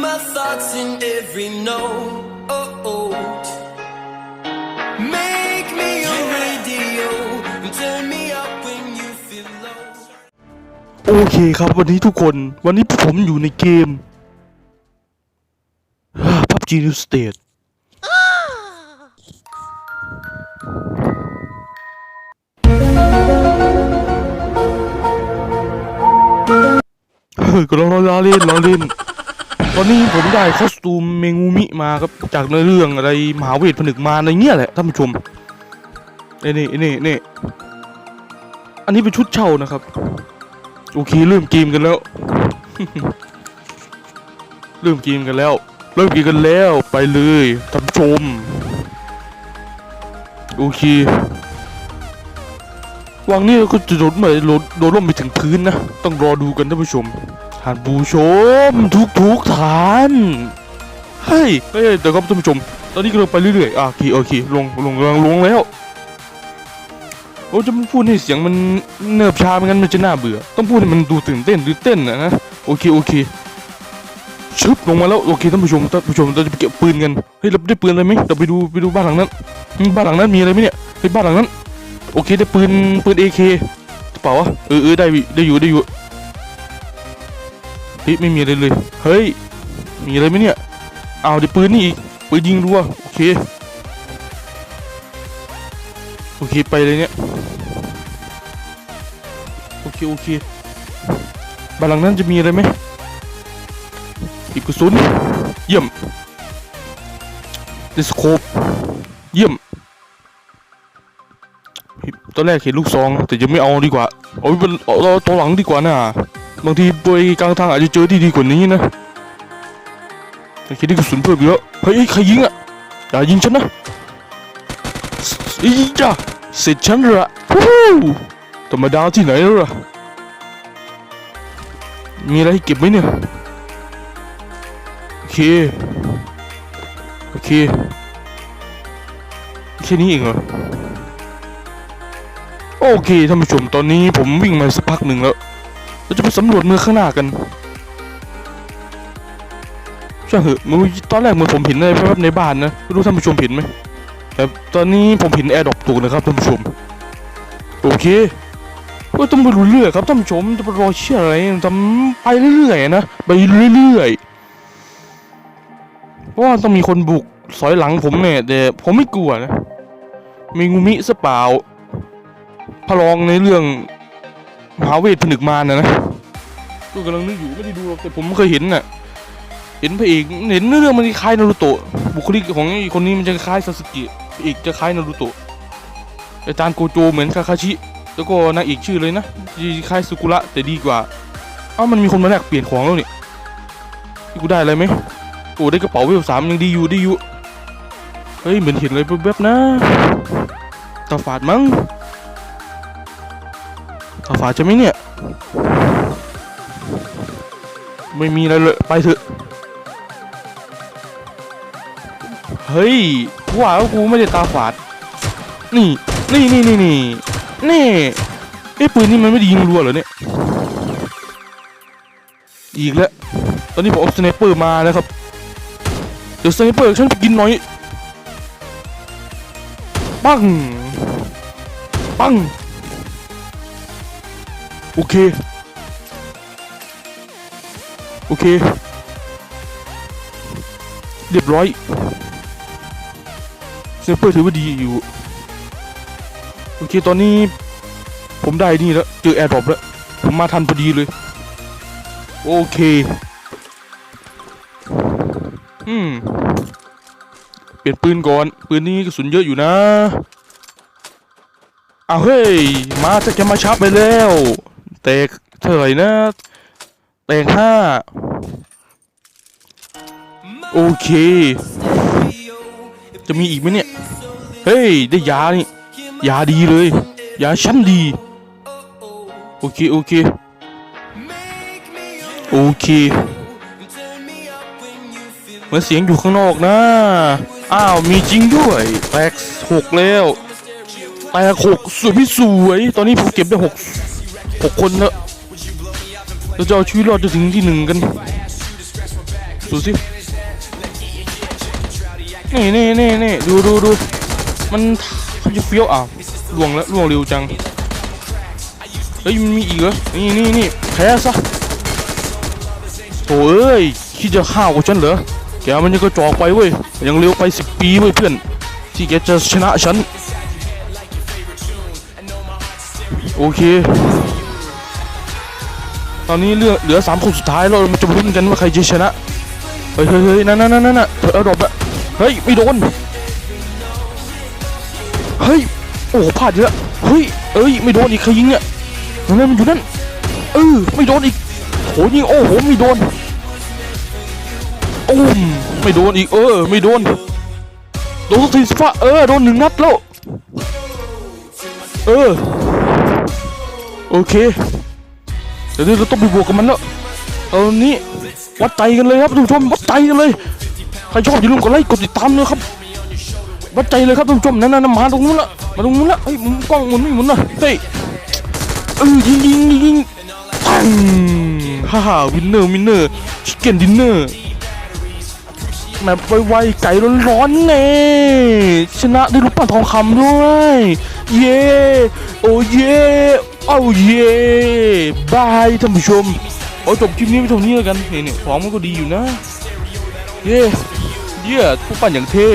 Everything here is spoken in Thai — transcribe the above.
my thoughts in every note. Make me your radio and turn me up when you feel low. โอเคครับวันนี้ทุกคนวันนี้ผมอยู่ในเกม PUBG New State เฮ้ยก็ลองล้อเล่นล้อเล่น ตอนนี้ผมได้คอสตูมเมงูมิมาครับจากในเรื่องอะไรมหาเวทผนึกมารอะไรเงี้ยแหละท่านผู้ชมนี่นี่นี่นี่อันนี้เป็นชุดเช่านะครับ โอเคเริ่มเกมกันแล้วเริ่มเกมกันแล้วเริ่มเกมกันแล้วไปเลยท่านผู้ชมโอเควางนี้ก็จะโดดมาโดดโดดลงไปถึงพื้นนะ ต้องรอดูกันท่านผู้ชม ท่านผู้ชมทุกทุกท่านเฮ้ยเฮ้ยเดี๋ยวครับท่านผู้ชม ตอนนี้กำลังไปเรื่อยๆอะโอเคโอเคลงลงลงลงแล้วโอ้จะไม่พูดให้เสียงมันเนิบช้าไม่งั้นมันจะน่าเบื่อ ต้องพูดให้มันดูตื่นเต้นตื่นเต้นนะนะโอเคโอเคชึบลงมาแล้วโอเคท่านผู้ชมท่านผู้ชมเราจะไปเก็บปืนกันเฮ้ยเราได้ปืนอะไรไหมเราไปดูไปดูบ้านหลังนั้นบ้านหลังนั้นมีอะไรไหมเนี่ยเฮ้ยบ้านหลังนั้น โอเคได้ปืนปืนเอเคกระเป๋าวะเออเออได้ได้อยู่ได้อยู่ ฮ้ยไม่มีอะไรเลย เฮ้ย มีอะไรไหมเนี่ย เอ้าวได้ปืนนี่อีก ปืนยิงรัว โอเค โอเคไปเลยเนี่ย โอเคโอเคบ้านหลังนั้นจะมีอะไรไหมอีกกระสุน เยี่ยมเดสโคปเยี่ยม ตอนแรกเห็นลูกซอง แต่ยังไม่เอาดีกว่า เอาเป็นเอาตัวหลังดีกว่าน่ะ บางทีไปกลางทางอาจจะเจอที่ดีกว่านี้นะแต่คิดได้กระสุนเพิ่มเยอะเฮ้ยใครยิงอะอย่ายิงฉันนะอีจ้าเสร็จฉันละฮู้ธรรมดาที่ไหนล่ะมีอะไรให้เก็บไหมเนี่ยโอเคโอเคแค่นี้เองเหรอโอเคท่านผู้ชมตอนนี้ผมวิ่งมาสักพักหนึ่งแล้ว เราจะไปสำรวจเมืองข้างหน้ากันใช่เหอะมื่อตอนแรกมือผมเห็นอะไรแวบในบ้านนะไม่รู้ท่านผู้ชมเห็นไหมแต่ตอนนี้ผมเห็นแอร์ดรอปตกนะครับท่านผู้ชม โอเคก็ต้องไปรู้เรื่อยครับท่านผู้ชมจะไปรอเชื่ออะไรทำไปเรื่อยๆนะไปเรื่อยๆเพราะว่าต้องมีคนบุกสอยหลังผมเนี่ยแต่ผมไม่กลัวนะมีงูมิสเปล่าพระรองในเรื่อง มหาเวทผนึกมารนะนะก็กำลังนึกอยู่ไม่ได้ดูหรอกแต่ผมเคยเห็นน่ะเห็นพระเอกเห็นเรื่องมันคล้ายนารูโตะบุคลิกของคนนี้มันจะคล้ายซาสึกะพระเอกจะคล้ายนารูโตะอาจารย์โกโจเหมือนคาคาชิ แล้วก็นางเอกชื่อเลยนะคล้ายสุกุระแต่ดีกว่าอ้ามันมีคนมาแลกเปลี่ยนของแล้วนี่ที่กูได้อะไรไหมโอ้ได้กระเป๋าเวลสามยังดีอยู่ดีอยู่เฮ้ยเหมือนเห็นอะไรแป๊บๆนะตาฝาดมั้ง ตาฝาจะไหมเนี่ย ไม่มีอะไรเลย ไปเถอะ เฮ้ยกูว่ากูไม่ได้ตาฝาด นี่ นี่นี่นี่นี่นี่ไอ้ปืนนี่มันไม่ได้ยิงรัวเหรอเนี่ย อีกแล้ว ตอนนี้ผมเอาสไนเปอร์มาแล้วครับ เดี๋ยวสไนเปอร์ฉันไปกินหน่อย ปัง ปัง โอเค โอเค เรียบร้อยเซฟเปอร์ถือว่าดีอยู่ โอเค ตอนนี้ผมได้นี่แล้ว เจอแอร์ดรอปแล้ว ผมมาทันพอดีเลย โอเค อืม เปลี่ยนปืนก่อน ปืนนี้กระสุนเยอะอยู่นะอ้าวเฮ้ย มาจะจะมาชับไปแล้ว ตกเท่าไหร่นะแตกห้าโอเค จะมีอีกไหมเนี่ย เฮ้ย ได้ยานี่ ยาดีเลย ยาชั้นดี โอเค โอเค โอเคเหมือนเสียงอยู่ข้างนอกนะ อ้าว มีจริงด้วย แตกหกแล้ว แตกหกสวยไม่สวย ตอนนี้ผมเก็บได้หก หกคนแล้วเราจะเอาชีวิตรอดจนถึงที่หนึ่งกันดูสินี่นี่นี่นี่ดูดูดูมันเขาจะเฟี้ยวอะล่วงแล้วล่วงเร็วจังเฮ้ยมันมีอีกเหรอนี่นี่นี่แพ้ซะโถ่เอ้ยคิดจะฆ่ากูฉันเหรอแกมันยังก็จอกไปเว้ยยังเร็วไปสิบปีเว้ยเพื่อนที่แกจะชนะฉันโอเค ตอนนี้เหลือเหลือสามคนสุดท้ายแล้วมันจะมาลุ้นกันว่าใครจะชนะ เฮ้ยเฮ้ยนั่นนั่นนั่นน่ะเธอเอาดอกอะเฮ้ยไม่โดน เฮ้ย โอ้โหพลาดอีกแล้วเฮ้ยเอ้ยไม่โดนอีกใครยิงเนี่ยนั่นมันอยู่นั่น เออไม่โดนอีกโหยิงโอ้โหไม่โดนโอ้มไม่โดนอีกเออไม่โดน โดนสักทีสฟ้าเออโดนหนึ่งนัดแล้ว เออ โอเค ดี๋ยวเราต้องไปบวกกับมันแล้วเอานี้วัดใจกันเลยครับทุกผู้ชมวัดใจกันเลยใครชอบอย่าลืมกดไลค์กดติดตามเลยครับวัดใจเลยครับทุกผู้ชมนั่นนั่นมาตรงนู้นละมาตรงนู้นละเฮ้ยหมุนกล้องหมุนไม่หมุนนะเฮ้ยเออยิงยิงยิงปังฮ่าฮ่าวินเนอร์วินเนอร์ชิคเก้นดินเนอร์แมปไวๆไก่ร้อนๆเน่ชนะได้รูปปั้นทองคำด้วย เย้โอ้เย้ โอ้เย้บายท่านผู้ชมโอ้จบคลิปนี้ไปเท่านี้แล้วกันนี่เนี่ยของมันก็ดีอยู่นะ เย้เย้ผู้ปั่นอย่างเท่